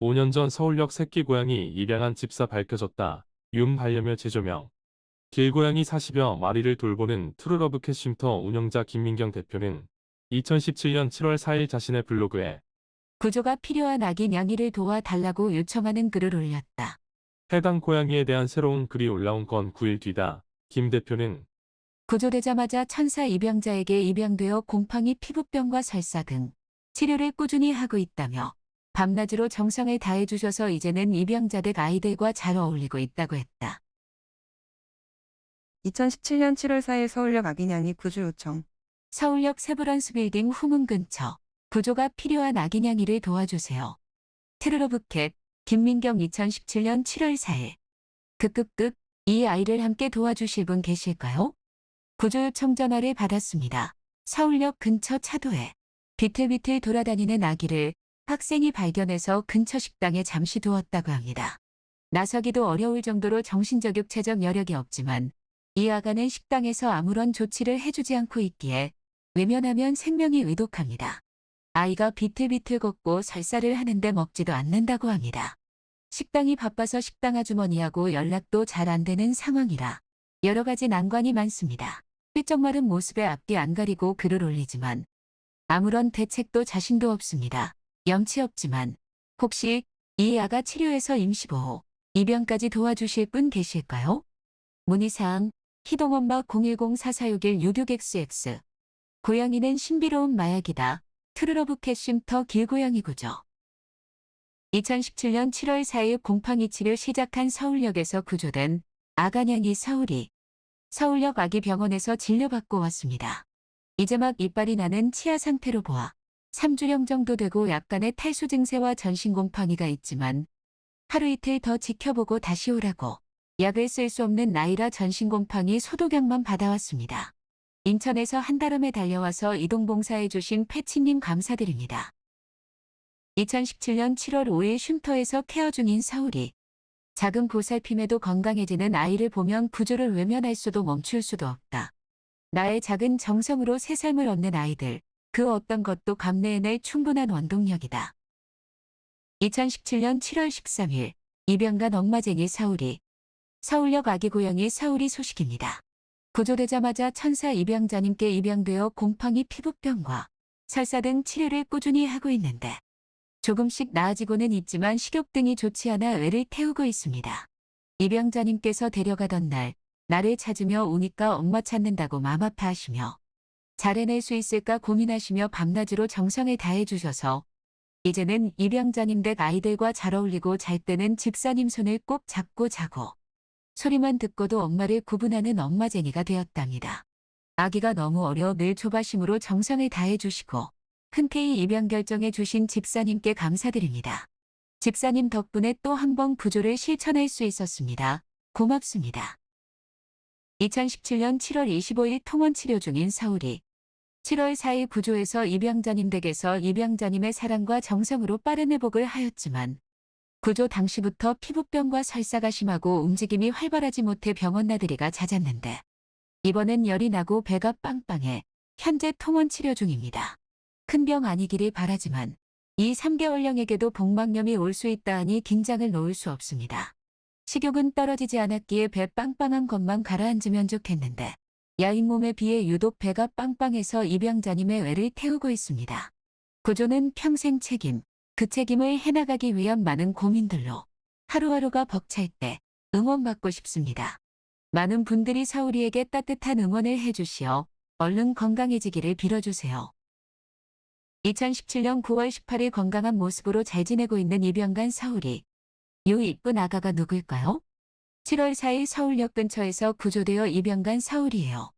5년 전 서울역 새끼 고양이 입양한 집사 밝혀졌다. 윤 반려묘 재조명. 길고양이 40여 마리를 돌보는 트루러브 캣쉼터 운영자 김민경 대표는 2017년 7월 4일 자신의 블로그에 구조가 필요한 아기 냥이를 도와달라고 요청하는 글을 올렸다. 해당 고양이에 대한 새로운 글이 올라온 건 9일 뒤다. 김 대표는 구조되자마자 천사 입양자에게 입양되어 곰팡이 피부병과 설사 등 치료를 꾸준히 하고 있다며 밤낮으로 정성을 다해 주셔서 이제는 입양자 댁 아이들과 잘 어울리고 있다고 했다. 2017년 7월 4일 서울역 아기냥이 구조 요청. 서울역 세브란스 빌딩 후문 근처 구조가 필요한 아기 냥이를 도와주세요. 트르로브캣 김민경 2017년 7월 4일 급급급 이 아이를 함께 도와주실 분 계실까요? 구조 요청 전화를 받았습니다. 서울역 근처 차도에 비틀비틀 돌아다니는 아기를 학생이 발견해서 근처 식당에 잠시 두었다고 합니다. 나서기도 어려울 정도로 정신적 육체적 여력이 없지만 이 아가는 식당에서 아무런 조치를 해주지 않고 있기에 외면하면 생명이 의독합니다. 아이가 비틀비틀 걷고 설사를 하는데 먹지도 않는다고 합니다. 식당이 바빠서 식당 아주머니하고 연락도 잘 안 되는 상황이라 여러 가지 난관이 많습니다. 삐쩍 마른 모습에 앞뒤 안 가리고 글을 올리지만 아무런 대책도 자신도 없습니다. 염치 없지만 혹시 이 아가 치료해서 임시보호, 입양까지 도와주실 분 계실까요? 문의사항 희동엄마 010-4461-66XX 고양이는 신비로운 마약이다. 트루러브캣 쉼터 길고양이 구조 2017년 7월 4일 곰팡이 치료 시작한 서울역에서 구조된 아가냥이 서울이 서울역 아기병원에서 진료받고 왔습니다. 이제 막 이빨이 나는 치아 상태로 보아 3주령 정도 되고 약간의 탈수 증세와 전신 곰팡이가 있지만 하루 이틀 더 지켜보고 다시 오라고 약을 쓸 수 없는 나이라 전신 곰팡이 소독약만 받아왔습니다. 인천에서 한달음에 달려와서 이동봉사해 주신 패치님 감사드립니다. 2017년 7월 5일 쉼터에서 케어 중인 서울이 작은 보살핌에도 건강해지는 아이를 보면 구조를 외면할 수도 멈출 수도 없다. 나의 작은 정성으로 새 삶을 얻는 아이들, 그 어떤 것도 감내해낼 충분한 원동력이다. 2017년 7월 13일 이병간 엄마쟁이 서울이 서울역 아기 고양이 서울이 소식입니다. 구조되자마자 천사 입양자님께 입양되어 곰팡이 피부병과 설사 등 치료를 꾸준히 하고 있는데 조금씩 나아지고는 있지만 식욕 등이 좋지 않아 애를 태우고 있습니다. 입양자님께서 데려가던 날 나를 찾으며 우니까 엄마 찾는다고 맘 아파하시며 잘 해낼 수 있을까 고민하시며 밤낮으로 정성을 다해 주셔서 이제는 입양자님 댁 아이들과 잘 어울리고 잘 때는 집사님 손을 꼭 잡고 자고 소리만 듣고도 엄마를 구분하는 엄마쟁이가 되었답니다. 아기가 너무 어려 늘 조바심으로 정성을 다해 주시고 흔쾌히 입양 결정해 주신 집사님께 감사드립니다. 집사님 덕분에 또 한번 구조를 실천할 수 있었습니다. 고맙습니다. 2017년 7월 25일 통원 치료 중인 서울이 7월 4일 구조에서 입양자님 댁에서 입양자님의 사랑과 정성으로 빠른 회복을 하였지만 구조 당시부터 피부병과 설사가 심하고 움직임이 활발하지 못해 병원 나들이가 잦았는데 이번엔 열이 나고 배가 빵빵해 현재 통원 치료 중입니다. 큰 병 아니기를 바라지만 이 3개월령에게도 복막염이 올 수 있다 하니 긴장을 놓을 수 없습니다. 식욕은 떨어지지 않았기에 배 빵빵한 것만 가라앉으면 좋겠는데 야인 몸에 비해 유독 배가 빵빵해서 입양자님의 외를 태우고 있습니다. 구조는 평생 책임, 그 책임을 해나가기 위한 많은 고민들로 하루하루가 벅찰 때 응원받고 싶습니다. 많은 분들이 사우리에게 따뜻한 응원을 해주시어 얼른 건강해지기를 빌어주세요. 2017년 9월 18일 건강한 모습으로 잘 지내고 있는 이병간 사우리. 요 이쁜 아가가 누굴까요? 7월 4일 서울역 근처에서 구조되어 입양간 사울이에요.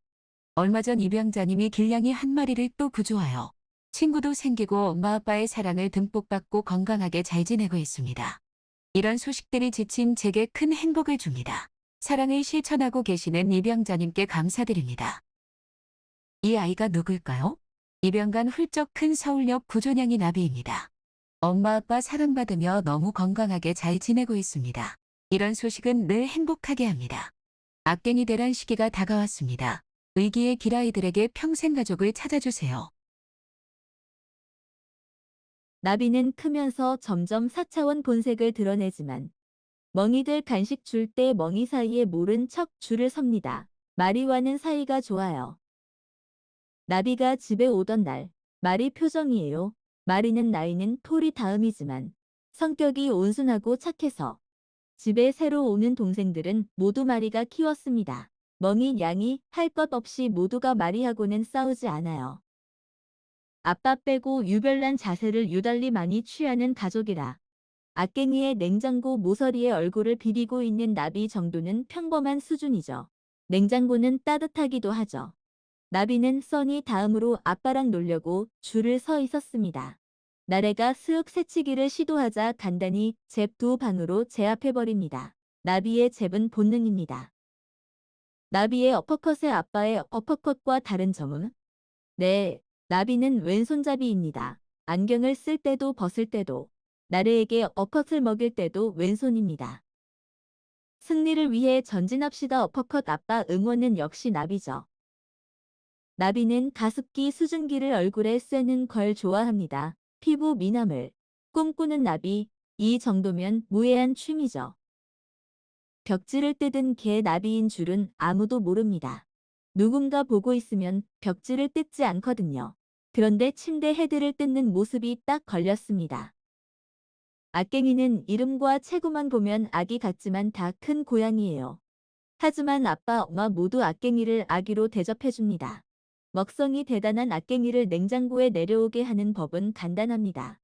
얼마 전 입양자님이 길냥이 한 마리를 또 구조하여 친구도 생기고 엄마 아빠의 사랑을 듬뿍 받고 건강하게 잘 지내고 있습니다. 이런 소식들이 지친 제게 큰 행복을 줍니다. 사랑을 실천하고 계시는 입양자님께 감사드립니다. 이 아이가 누굴까요? 입양간 훌쩍 큰 서울역 구조냥이 나비입니다. 엄마 아빠 사랑받으며 너무 건강하게 잘 지내고 있습니다. 이런 소식은 늘 행복하게 합니다. 악갱이 대란 시기가 다가왔습니다. 위기의 길아이들에게 평생 가족을 찾아주세요. 나비는 크면서 점점 4차원 본색을 드러내지만 멍이들 간식 줄 때 멍이 사이에 모른 척 줄을 섭니다. 마리와는 사이가 좋아요. 나비가 집에 오던 날 마리 표정이에요. 마리는 나이는 토리 다음이지만 성격이 온순하고 착해서 집에 새로 오는 동생들은 모두 마리가 키웠습니다. 멍이 양이 할 것 없이 모두가 마리하고는 싸우지 않아요. 아빠 빼고 유별난 자세를 유달리 많이 취하는 가족이라 악갱이의 냉장고 모서리에 얼굴을 비비고 있는 나비 정도는 평범한 수준이죠. 냉장고는 따뜻하기도 하죠. 나비는 써니 다음으로 아빠랑 놀려고 줄을 서 있었습니다. 나래가 쓱 새치기를 시도하자 간단히 잽 두 방으로 제압해버립니다. 나비의 잽은 본능입니다. 나비의 어퍼컷의 아빠의 어퍼컷과 다른 점은? 네, 나비는 왼손잡이입니다. 안경을 쓸 때도 벗을 때도, 나래에게 어퍼컷을 먹일 때도 왼손입니다. 승리를 위해 전진합시다 어퍼컷 아빠 응원은 역시 나비죠. 나비는 가습기 수증기를 얼굴에 쐬는 걸 좋아합니다. 피부 미남을 꿈꾸는 나비, 이 정도면 무해한 취미죠. 벽지를 뜯은 개 나비인 줄은 아무도 모릅니다. 누군가 보고 있으면 벽지를 뜯지 않거든요. 그런데 침대 헤드를 뜯는 모습이 딱 걸렸습니다. 악갱이는 이름과 체구만 보면 아기 같지만 다 큰 고양이에요. 하지만 아빠, 엄마 모두 악갱이를 아기로 대접해줍니다. 먹성이 대단한 악갱이를 냉장고에 내려오게 하는 법은 간단합니다.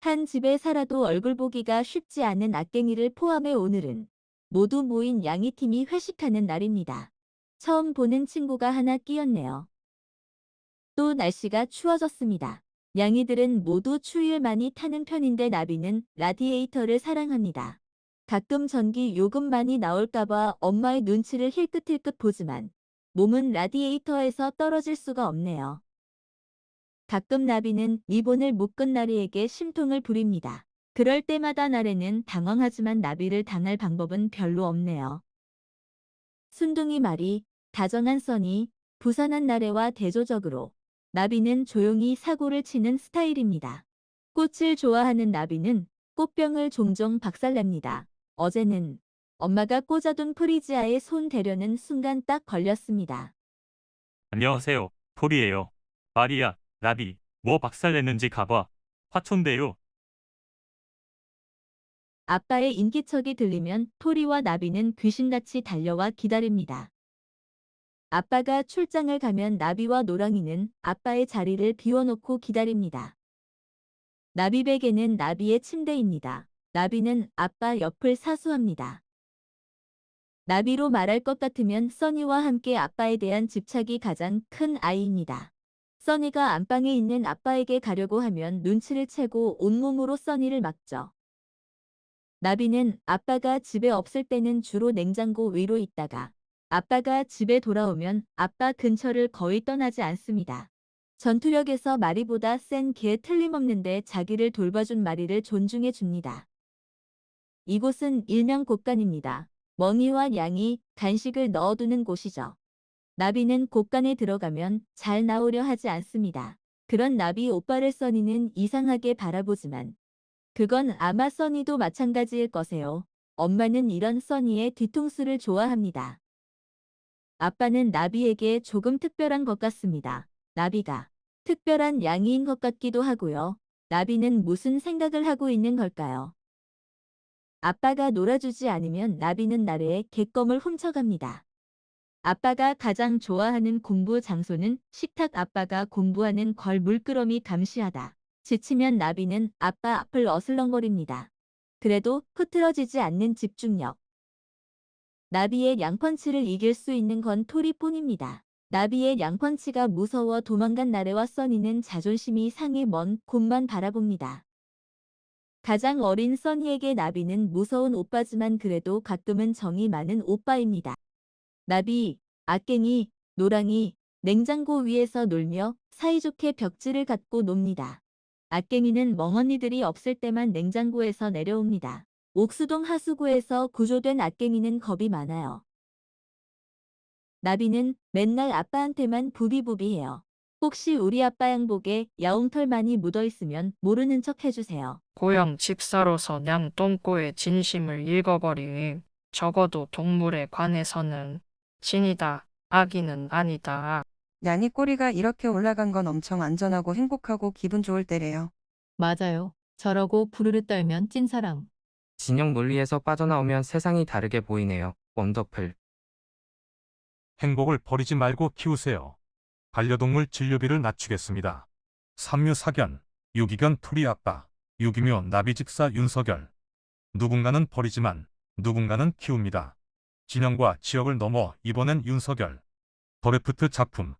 한 집에 살아도 얼굴 보기가 쉽지 않은 악갱이를 포함해 오늘은 모두 모인 양이 팀이 회식하는 날입니다. 처음 보는 친구가 하나 끼었네요. 또 날씨가 추워졌습니다. 양이들은 모두 추위를 많이 타는 편인데 나비는 라디에이터를 사랑합니다. 가끔 전기 요금 많이 나올까봐 엄마의 눈치를 힐끗힐끗 보지만 몸은 라디에이터에서 떨어질 수가 없네요. 가끔 나비는 리본을 묶은 나리에게 심통을 부립니다. 그럴 때마다 나래는 당황하지만 나비를 당할 방법은 별로 없네요. 순둥이 말이 다정한 써니, 부산한 나래와 대조적으로 나비는 조용히 사고를 치는 스타일입니다. 꽃을 좋아하는 나비는 꽃병을 종종 박살냅니다. 어제는 엄마가 꽂아둔 프리지아에 손 대려는 순간 딱 걸렸습니다. 안녕하세요. 폴이에요. 마리야, 나비, 뭐 박살냈는지 가봐. 화촌대요. 아빠의 인기척이 들리면 토리와 나비는 귀신같이 달려와 기다립니다. 아빠가 출장을 가면 나비와 노랑이는 아빠의 자리를 비워놓고 기다립니다. 나비 베개는 나비의 침대입니다. 나비는 아빠 옆을 사수합니다. 나비로 말할 것 같으면 써니와 함께 아빠에 대한 집착이 가장 큰 아이입니다. 써니가 안방에 있는 아빠에게 가려고 하면 눈치를 채고 온몸으로 써니를 막죠. 나비는 아빠가 집에 없을 때는 주로 냉장고 위로 있다가 아빠가 집에 돌아오면 아빠 근처를 거의 떠나지 않습니다. 전투력에서 마리보다 센 개 틀림없는데 자기를 돌봐준 마리를 존중해 줍니다. 이곳은 일명 곳간입니다. 멍이와 양이 간식을 넣어두는 곳이죠. 나비는 곳간에 들어가면 잘 나오려 하지 않습니다. 그런 나비 오빠를 써니는 이상하게 바라보지만 그건 아마 써니도 마찬가지일 거세요. 엄마는 이런 써니의 뒤통수를 좋아합니다. 아빠는 나비에게 조금 특별한 것 같습니다. 나비가 특별한 양이인 것 같기도 하고요. 나비는 무슨 생각을 하고 있는 걸까요? 아빠가 놀아주지 않으면 나비는 나래의 객검을 훔쳐갑니다. 아빠가 가장 좋아하는 공부 장소는 식탁 아빠가 공부하는 걸 물끄러미 감시하다. 지치면 나비는 아빠 앞을 어슬렁거립니다. 그래도 흐트러지지 않는 집중력. 나비의 양펀치를 이길 수 있는 건 토리뿐입니다. 나비의 양펀치가 무서워 도망간 나래와 써니는 자존심이 상해 먼 곳만 바라봅니다. 가장 어린 써니에게 나비는 무서운 오빠지만 그래도 가끔은 정이 많은 오빠입니다. 나비, 악갱이, 노랑이, 냉장고 위에서 놀며 사이좋게 벽지를 갖고 놉니다. 악갱이는 멍언니들이 없을 때만 냉장고에서 내려옵니다. 옥수동 하수구에서 구조된 악갱이는 겁이 많아요. 나비는 맨날 아빠한테만 부비부비해요. 혹시 우리 아빠 양복에 야옹털 많이 묻어 있으면 모르는 척 해주세요. 고향 집사로서 냥 똥꼬의 진심을 읽어버리니 적어도 동물에 관해서는 진이다, 악이는 아니다. 냥이 꼬리가 이렇게 올라간 건 엄청 안전하고 행복하고 기분 좋을 때래요. 맞아요. 저러고 부르르 떨면 찐사랑. 진영 논리에서 빠져나오면 세상이 다르게 보이네요. 원더풀. 행복을 버리지 말고 키우세요. 반려동물 진료비를 낮추겠습니다. 삼류 사견, 유기견 투리 아빠, 유기묘 나비직사 윤석열. 누군가는 버리지만 누군가는 키웁니다. 진영과 지역을 넘어 이번엔 윤석열. 더레프트 작품